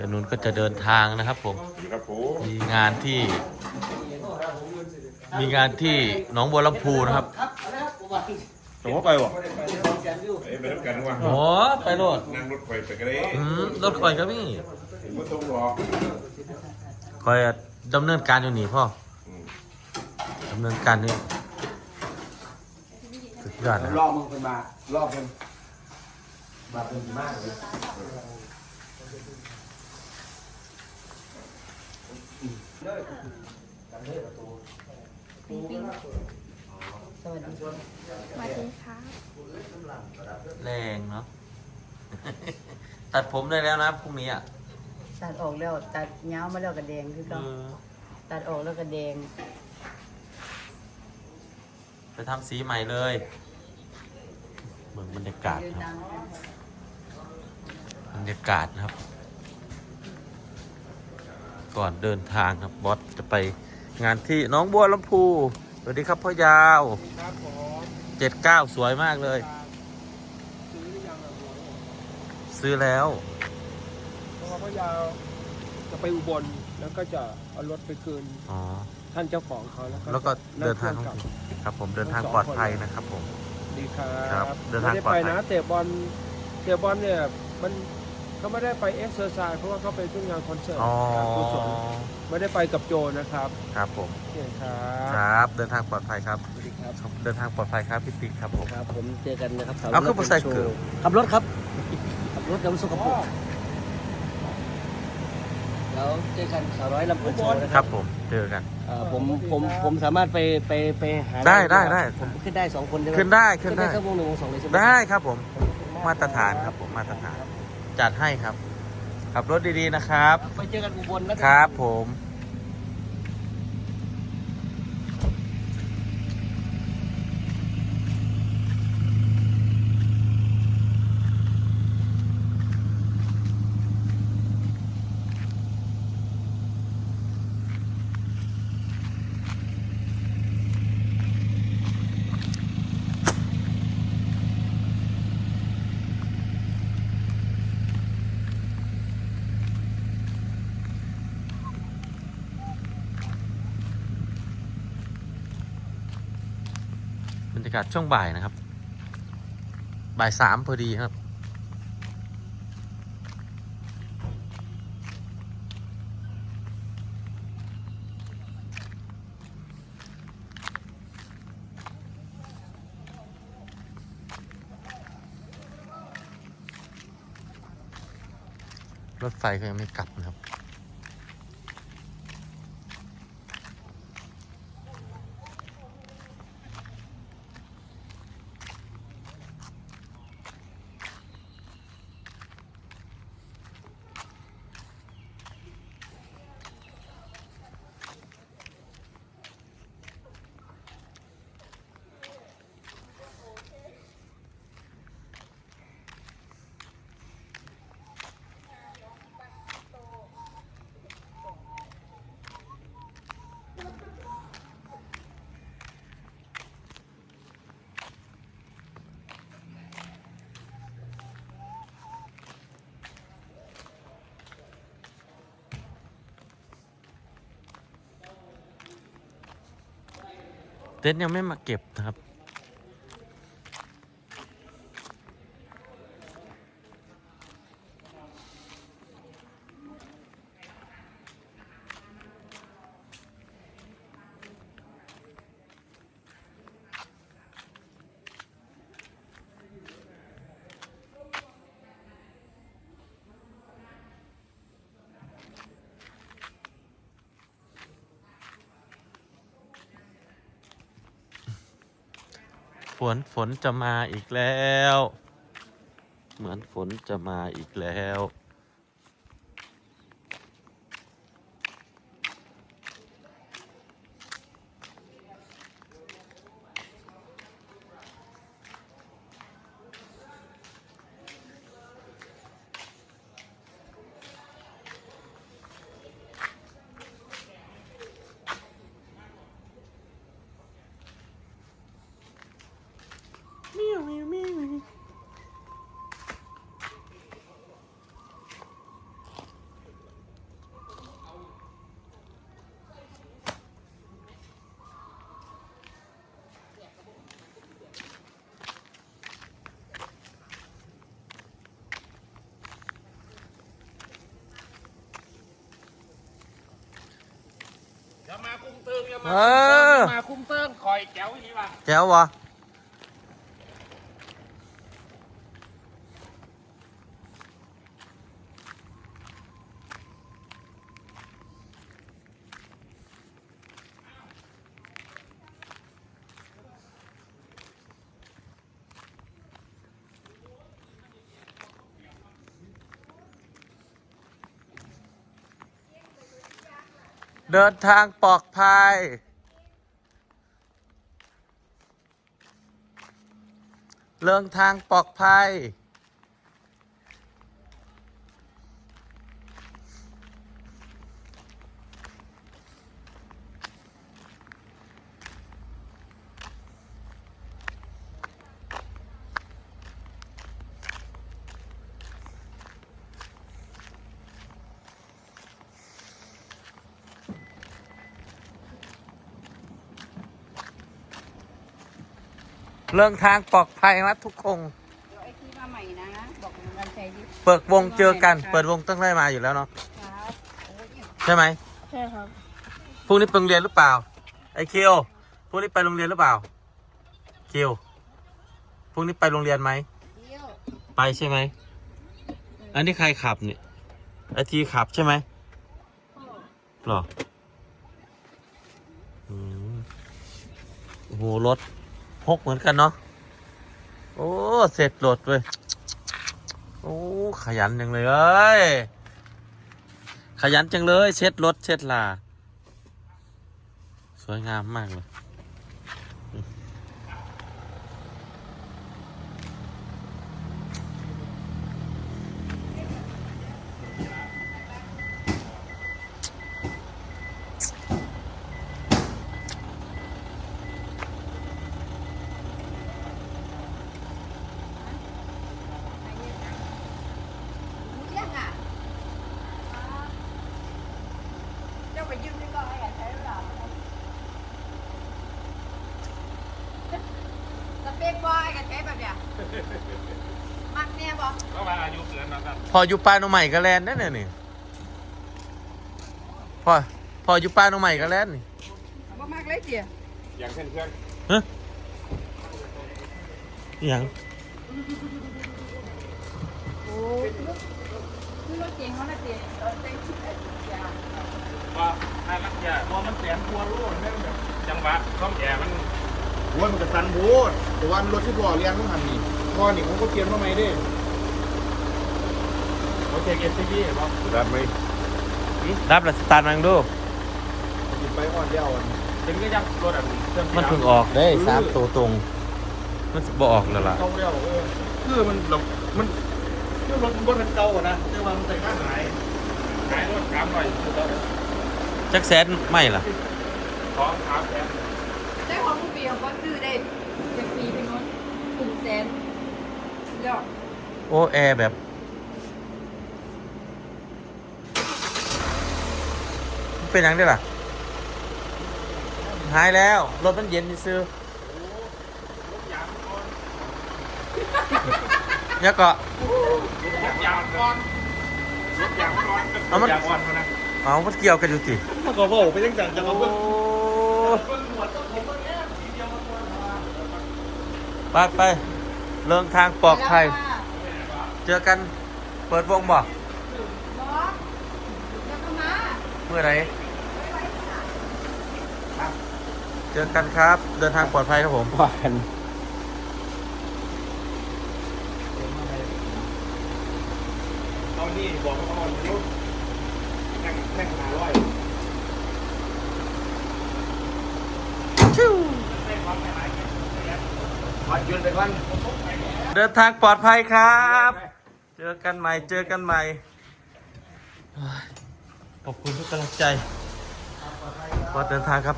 สียนุนก็จะเดินทางนะครับผมครับผมมีงานที่ มีงานที่หนองบัวลำพูนะครับผมว่าไปวะไปไปด้วยกันว่ะโอ้ไปโลดนั่งรถไฟไปกันเลยอืมรถคอยก็มีผมก็ต้องรอคอยดำเนินการอยู่นี่พ่ออืมดำเนินการนี่สุดยอดนะรอบมึงเป็นมารอบเป็นมาเป็นมากเลย สวัสดีครับสวัสดีครับแรงเนาะ ตัดผมได้แล้วนะพรุ่งนี้อะตัดออกแล้วตัดเงามาแล้วก็แดงคือเอก็อตัดออกแล้วก็แดง ไปทำสีใหม่เลยเมืองบรรยากาศยืนครับดังบรรยากาศนะครับ ก่อนเดินทางครับบอสจะไปงานที่หน้องบัวลำพูสวัสดีครับพ่อยาวครับผมเจ็ดเก้าสวยมากเลย ซื้อหรือยังอะซื้อแล้วเพราะว่าพ่อยาวจะไปอุบลแล้วก็จะเอารถไปคืนอ๋อท่านเจ้าของเขาแล้วแล้วก็เดินทางกท่องลับเที่ยวครับ ผมเดินทางปลอดภัยนะครับผม ดีครัครับบเดินทางไม่ได้ปลอดไปภัยนะเตะบอลเตะบอลเนี่ยมัน เขาไม่ได้ไปเอ็กซ์เซอร์ไซส์เพราะว่าเขาไปขึ้นงานคอนเสิร์ตอ๋อการกุศลไม่ได้ไปกับโจนะครับครับผมโอเคครัคบรับ เดินทางปลอดภัยครับสวัสดีครับ เดินทางปลอดภัยครับพี่ติ๊กครับผม ครับผมเจอกันนะครับเอาขึ้นมาใส่เกลือขับรถครับ ขับรถกับสกปรกแล้วเจอกันสาวร้อยลำพูนโชว์นะคครัรับบผมเจอกัน เอ่อผมผมผมสามารถไปไปไปหาได้ได้ได้ ผมขึ้นได้สองคนใช่ไหมขึ้นได้ขึ้ขึ้นนได้ได้สักวงหนึ่งวงสองเลยใช่ไหมได้ครับผม มาตรฐานครับผมมาตรฐาน จัดให้ครับ ขับรถดีๆนะครับ ไปเจอกันอุบลแล้วกันครับผม ยากาศช่วงบ่ายนะครับ บ่ายสามพอดีครับ รถไฟก็ยังไม่กลับนะครับ เต็นท์ยังไม่มาเก็บนะครับ ฝนฝนจะมาอีกแล้ว เหมือนฝนจะมาอีกแล้ว ม อย่ามาคุ้มเติงอย่ามาเออ มาคุ้มเติงคอยแก้วนี่ว่ะแจ๋ววะ เดินทางปลอดภัยเรื่องทางปลอดภัย เรื่องทางปลอดภัยนะทุกคนเดี๋ยวไอ้ที่มาใหม่นะบอกกับมันใช้ดิเปิดวงเจอกัน เปิดวงต้องได้มาอยู่แล้วเนาะครับโอ้ยเนี่ยใช่ไหมใช่ครับพรุ่งนี้ไปโรงเรียนหรือเปล่า ไอคิวพรุ่งนี้ไปโรงเรียนหรือเปล่าคิวพรุ่งนี้ไปโรงเรียนไหมเที่ยวไปใช่ไหมอันนี้ใครขับเนี่ยไอทีขับใช่ไหมหรออืมโอ้โหรถ พกเหมือนกันเนาะ โอ้ เสร็จรถเว้ย โอ้ ขยันจังเลยเอ้ย ขยันจังเลย เช็ดรถเช็ดลา สวยงามมากเลย เรื่องอะเจ้าไปยืมนี่ก็ให้อะใช้หรือเปล่าสเปกบอยกับใช้แบบเนี้ยมัก เนี่ยบอกก็มาอายุเกินนะครับพออยู่ปลาโนใหม่ก็แลนด์นั่นน่ะนี่พอพออยู่ปลาโนใหม่ก็แลนด์นี่บ่มากเลยเจียอย่างเช่นเพื่อนฮะอหย่างโอ้ยคือรถเก๋งเขาน่ะเจียรถเก๋งที่ไหนเจียว่าให้มันแย่พอมันแสนพัวรู้นั่นแบบจังหวะต้องแย่มันโอ้ยมันก็สันโพดแต่ว่ารถที่พ่อเรียนต้องทำนี่พ่อนี่เขาก็เตรียมมาใหม่เด้โอ เคเก็บซีดีเห็นป่ะรับไหมรับแล้วสตาร์ทมันดูหยิบไปอ่อนเดียวอ่อนถึงก็ยังรถอันเครื่องมันเพิ่งออกได้สามตัวตรง มันสิบ่ออกแล้วล่ะ ต้องเดียวเออคือมันเรามันคือรถมันบนทันเก่าอะนะแต่ว่ามันใส่ข้างไหนขายรถกำหน่อยคือตอนนี้จักแสนไม่ล่ะ ขอถามแทนได้ของผู้ปีเขาก็ซื้อได้จากปีเป็นนู้นถึงแสนแล้วโอ้แอร์แบบ มัน เป็นหยังได้ล่ะ หายแล้ว รถมันเย็นซื้อเนี่ยก็ ยางก้อนรถยางก้อนเอามัน ยางก้อนเท่านั้นเอามันเกี่ยวกันอยู่สิมันก็บอกไปตั้งแต่จะมาเบิ่งไปไปเรื่องทางปลอดภัย เจอกัน เปิดวงบ่ บอสแล้วก็มา เมื่อไหรเจอกันครับ เดินทางปลอดภัยครับผมผ่านเอานี่บอกว่าอ่อนยุบแข่งแข่งหาร้อยผ่านยืนไปก่อนเดินทางปลอดภัยครับ เจอกันใหม่ เจอกันใหม่เฮ้ย ขอบคุณทุกกำลังใจขอเดินทางครับ